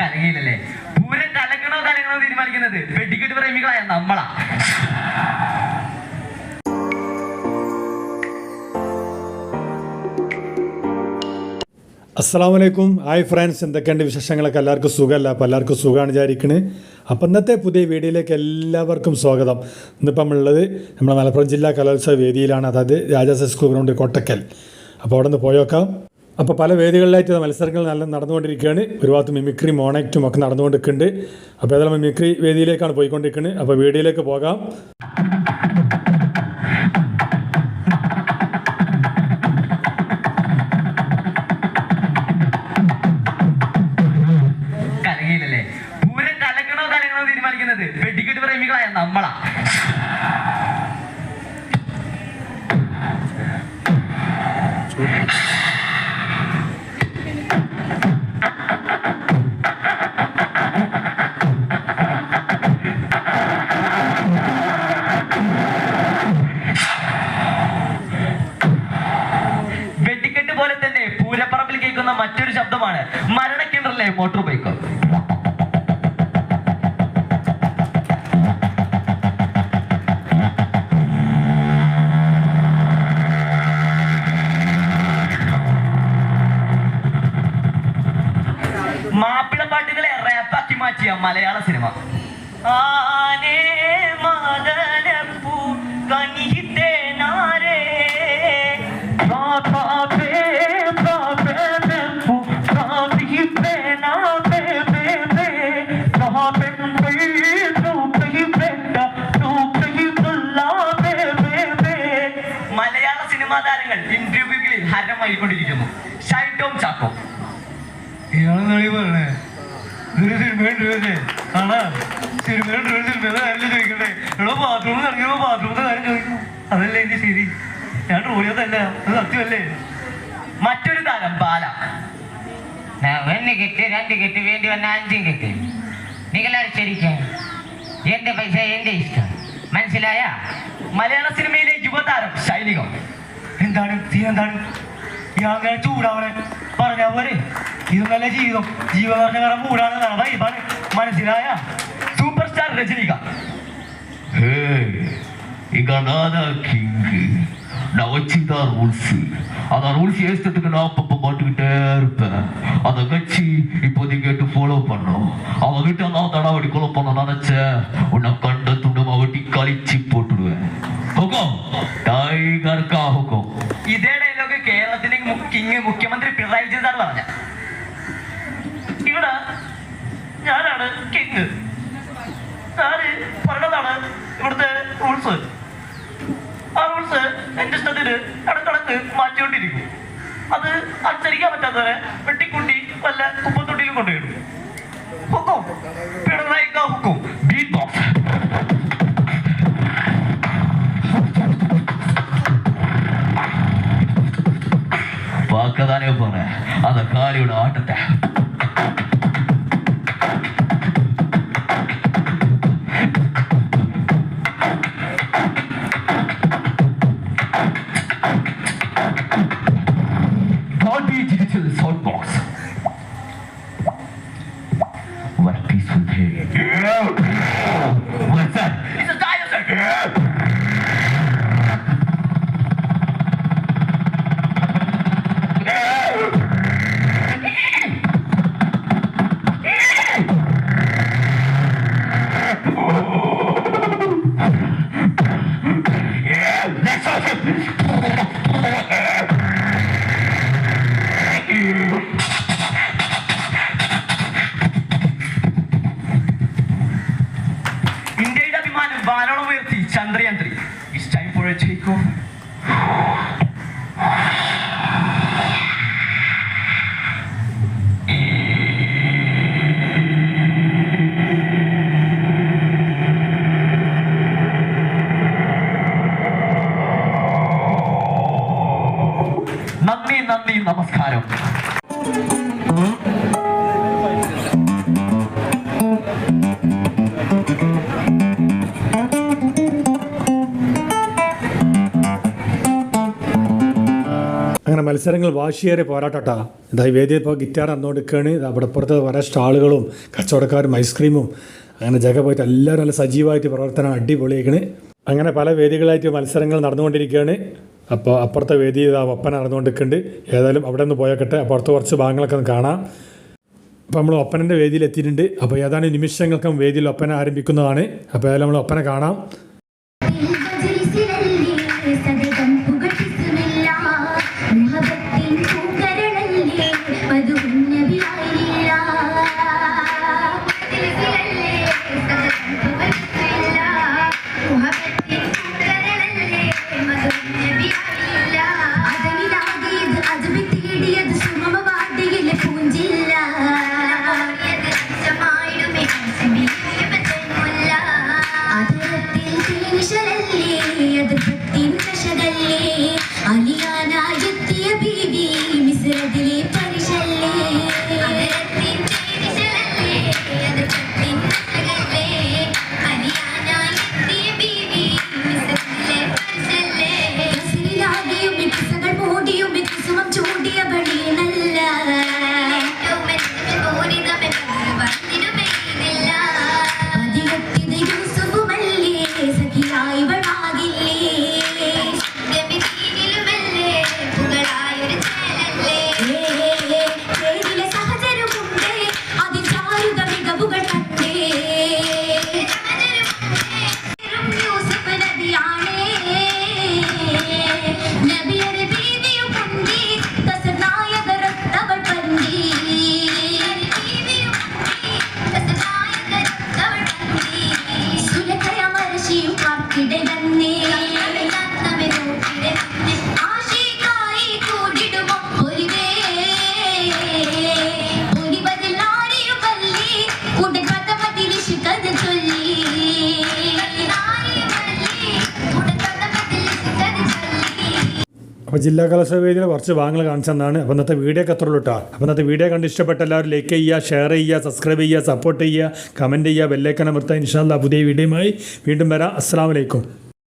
കലങ്ങിയില്ലല്ലേ? പൂരം കലക്കണോ കലങ്ങണോ തീരുമാനിക്കുന്നത്? വെടിക്കെട്ട് പ്രേമികളായ നമ്മളാ. അസ്സാം വലൈക്കും ഹായ് ഫ്രണ്ട്സ് എന്തൊക്കെയുണ്ട് വിശേഷങ്ങളൊക്കെ? എല്ലാവർക്കും സുഖമല്ല? അപ്പോൾ എല്ലാവർക്കും സുഖമാണ് വിചാരിക്കുന്നത് അപ്പം ഇന്നത്തെ പുതിയ വീഡിയോയിലേക്ക് എല്ലാവർക്കും സ്വാഗതം. ഇന്നിപ്പം നമ്മളുള്ളത് നമ്മുടെ മലപ്പുറം ജില്ലാ കലോത്സവ വേദിയിലാണ്. അതായത് രാജാസ് സ്കൂൾ ഗ്രൗണ്ട് കൊട്ടക്കൽ. അപ്പോൾ അവിടെ നിന്ന് പോയോക്കാം. അപ്പോൾ പല വേദികളിലായിട്ട് മത്സരങ്ങൾ നല്ല നടന്നുകൊണ്ടിരിക്കുകയാണ്. ഒരു ഭാഗത്ത് മിമിക്രി മോണാക്റ്റും ഒക്കെ നടന്നുകൊണ്ടിരിക്കുന്നുണ്ട്. അപ്പോൾ ഏതായാലും മിമിക്രി വേദിയിലേക്കാണ് പോയിക്കൊണ്ടിരിക്കുന്നത് അപ്പോൾ വീഡിയോയിലേക്ക് പോകാം. തീരുമാനിക്കുന്നത് വെടിക്കെട്ട് പ്രേമികളായ നമ്മളാ. വെടിക്കെട്ട് പോലെ തന്നെ പൂരപ്പറമ്പിൽ കേൾക്കുന്ന മറ്റൊരു ശബ്ദമാണ് മരണക്കിണറിലെ മോട്ടോർ ബൈക്ക് മാപ്പിളപ്പാട്ടുകളെ റാപ്പാക്കി മാറ്റിയ മലയാള സിനിമ. മലയാള സിനിമാ താരങ്ങൾ ഇന്റർവ്യൂകളിൽ ഹരമായിക്കൊണ്ടിരിക്കുന്നു. ഷൈറ്റോം ചാക്കോ. ഇയാളെന്നാണ് ഈ പറഞ്ഞേ ഇതൊരു സിനിമയുണ്ട് ഇവന്റെ. ആണാ? സിനിമയുണ്ട് ഒരു സിനിമ കാര്യം ചോദിക്കണ്ടേ എടോ ബാത്റൂമിൽ ഇറങ്ങിയപ്പോ ബാത്റൂമിന്റെ കാര്യം ചോദിക്കുന്നു അതല്ലേ എന്റെ ശരി? ഞാൻ ട്രോളിയതല്ല അത് സത്യമല്ലേ? മറ്റൊരു തരം പാല ഒന്ന് കിട്ടി രണ്ട് കിട്ടി വേണ്ടി വന്ന അഞ്ചും കിട്ടി. നിങ്ങളാരും ശരിക്കും എന്റെ പൈസ എന്റെ ഇഷ്ടം. മനസ്സിലായ? മലയാള സിനിമയിലെ യുവതാരം ശൈലികം. എന്താണ്? തീ എന്താണ്? ഇയാൾ അങ്ങനെ ചൂടാവണേ പറഞ്ഞാ പോരെ ഇതൊന്നല്ല ജീവിതം ജീവൻ പറഞ്ഞ കാരണം മൂടാണ് നടന്ന ഇതാണ് മനസ്സിലായ സൂപ്പർ സ്റ്റാർ രജനികാന്ത് இங்க நான் தான் கிங்கு நான் வச்சுதான் ரூல்ஸ் அந்த ரூல்ஸ் ஏசத்துக்கு நான் அப்பப்போ மாட்டுக்கிட்டே இருப்பேன் அதை வச்சு இப்போதைக்கு கேட்டு ஃபாலோ பண்ணோம் அவகிட்ட நான் தடாவடி கொலை பண்ண நினைச்சேன் உன்னை கண்ட துண்டமா வெட்டி கழிச்சு போட்டுடுவேன் ஹுக்கம் டைகர்க்கா ஹுக்கம் ഇതേ ഡയലോഗ് കേരളത്തിന്റെ മു- കിങ് മുഖ്യമന്ത്രി പിണറായി വിജയൻ സാർ പറഞ്ഞ. ഇവിടെ ഞാനാണ് കിങ്. സാറ് പറഞ്ഞതാണ് ഇവിടുത്തെ റൂൾസ്. ആ റൂൾസ് എന്റെ ഇഷ്ടത്തിന് ഇടക്കിടക്ക് മാറ്റിക്കൊണ്ടിരിക്കും. അത് അച്ചരിക്കാൻ പറ്റാത്തവരെ വെട്ടിക്കുണ്ടി വല്ല കുപ്പത്തൊട്ടിയിലും കൊണ്ടുപോയിടും ഹുക്കും. പിണറായി ഹുക്കും. பீட் பார்க்க தானே போறேன் அந்த காளியோட ஆட்டத்தை വാനോളം ഉയർത്തി Chandrayaan three it's time for a take off മത്സരങ്ങൾ വാശിയേറെ പോരാട്ടട്ടാ. ഇതാ ഈ വേദിയിൽ ഇപ്പോൾ ഗിറ്റാർ അന്നോടുക്കാണ്. അവിടെ പുറത്ത് വരാ സ്റ്റാളുകളും കച്ചവടക്കാരും ഐസ്ക്രീമും അങ്ങനെ ജഗ പോയിട്ട് എല്ലാവരും നല്ല സജീവമായിട്ട് പ്രവർത്തനം അടിപൊളിയാക്കണ് അങ്ങനെ പല വേദികളായിട്ട് മത്സരങ്ങൾ നടന്നുകൊണ്ടിരിക്കുകയാണ്. അപ്പോൾ അപ്പുറത്തെ വേദി ആ ഒപ്പന നടന്നുകൊണ്ടിരിക്കുന്നുണ്ട്. ഏതായാലും അവിടെ നിന്ന് പോയക്കട്ടെ അപ്പുറത്ത് കുറച്ച് ഭാഗങ്ങളൊക്കെ ഒന്ന് കാണാം. അപ്പോൾ നമ്മൾ ഒപ്പനന്റെ വേദിയിൽ എത്തിയിട്ടുണ്ട്. അപ്പോൾ ഏതാനും നിമിഷങ്ങൾക്കും വേദിയിൽ ഒപ്പന ആരംഭിക്കുന്നതാണ്. അപ്പോൾ ഏതായാലും നമ്മൾ ഒപ്പന കാണാം. അപ്പോൾ ജില്ലാ കലോത്സവ വേദിയിൽ കുറച്ച് ഭാഗങ്ങൾ കാണിച്ചെന്നാണ്. അപ്പോൾ ഇന്നത്തെ വീഡിയോ അത്രയുള്ളൂ കേട്ടോ അപ്പോൾ ഇന്നത്തെ വീഡിയോ കണ്ട് ഇഷ്ടപ്പെട്ട എല്ലാവരും ലൈക്ക് ചെയ്യുക ഷെയർ ചെയ്യുക സബ്സ്ക്രൈബ് ചെയ്യുക സപ്പോർട്ട് ചെയ്യുക കമന്റ് ചെയ്യുക ബെല്ലൈക്കൻ അമർത്തുക. ഇൻഷാല്ല പുതിയ വീഡിയോയുമായി വീണ്ടും വരാം. അസ്സാം വലൈക്കും